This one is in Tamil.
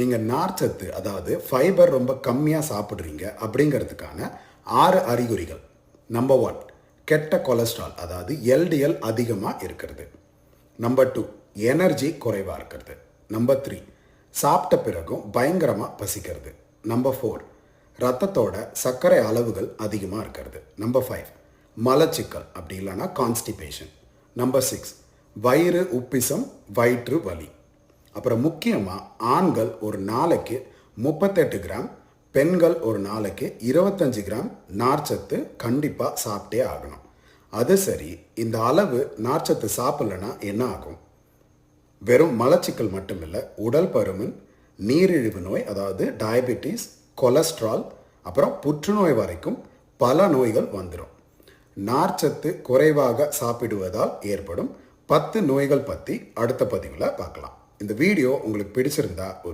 நீங்கள் நார்ச்சத்து அதாவது ஃபைபர் ரொம்ப கம்மியாக சாப்பிட்றீங்க அப்படிங்கிறதுக்கான ஆறு அறிகுறிகள். நம்பர் ஒன் கெட்ட கொலஸ்ட்ரால் அதாவது எல்டிஎல் அதிகமாக இருக்கிறது. நம்பர் டூ எனர்ஜி குறைவாக இருக்கிறது. நம்பர் த்ரீ சாப்பிட்ட பிறகும் பயங்கரமாக பசிக்கிறது. நம்பர் ஃபோர் ரத்தத்தோட சர்க்கரை அளவுகள் அதிகமாக இருக்கிறது. நம்பர் ஃபைவ் மலச்சிக்கல் அப்படி இல்லைன்னா கான்ஸ்டிபேஷன் நம்பர் சிக்ஸ் வயிறு உப்பிசம் வயிற்று வலி. அப்புறம் முக்கியமாக ஆண்கள் ஒரு நாளைக்கு முப்பத்தெட்டு கிராம் பெண்கள் ஒரு நாளைக்கு இருபத்தஞ்சு கிராம் நார்ச்சத்து கண்டிப்பாக சாப்பிட்டே ஆகணும். அது சரி இந்த அளவு நார்ச்சத்து சாப்பிட்லன்னா என்ன ஆகும்? வெறும் மலச்சிக்கல் மட்டுமில்லை உடல் பருமன் நீரிழிவு நோய் அதாவது டயபெட்டிஸ் கொலஸ்ட்ரால் அப்புறம் புற்றுநோய் வரைக்கும் பல நோய்கள் வந்துடும் நார்ச்சத்து குறைவாக சாப்பிடுவதால் ஏற்படும் பத்து நோய்கள் பற்றி அடுத்த பதிவில் பார்க்கலாம். இந்த வீடியோ உங்களுக்கு பிடிச்சிருந்தா ஒரு